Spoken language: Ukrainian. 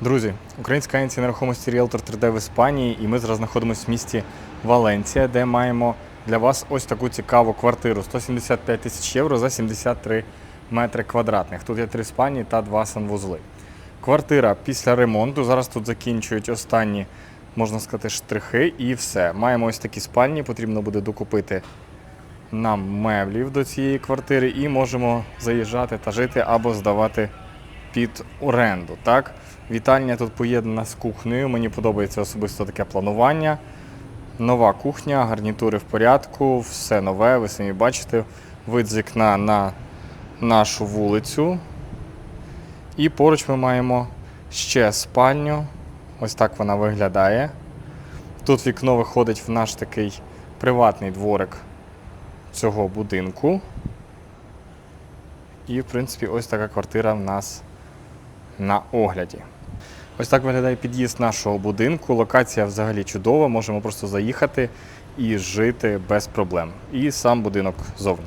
Друзі, українська агенція нерухомості Realtor 3D в Іспанії, і ми зараз знаходимося в місті Валенція, де маємо для вас ось таку цікаву квартиру 175 тисяч євро за 73 метри квадратних. Тут є три спальні та два санвузли. Квартира після ремонту. Зараз тут закінчують останні, можна сказати, штрихи, і все. Маємо ось такі спальні. Потрібно буде докупити нам меблів до цієї квартири і можемо заїжджати та жити або здавати під оренду. Так? Вітальня тут поєднана з кухнею. Мені подобається особисто таке планування. Нова кухня, гарнітури в порядку, все нове, ви самі бачите. Вид з вікна на нашу вулицю. І поруч ми маємо ще спальню. Ось так вона виглядає. Тут вікно виходить в наш такий приватний дворик цього будинку. І, в принципі, ось така квартира в нас на огляді. Ось так виглядає під'їзд нашого будинку. Локація взагалі чудова, можемо просто заїхати і жити без проблем. І сам будинок зовні.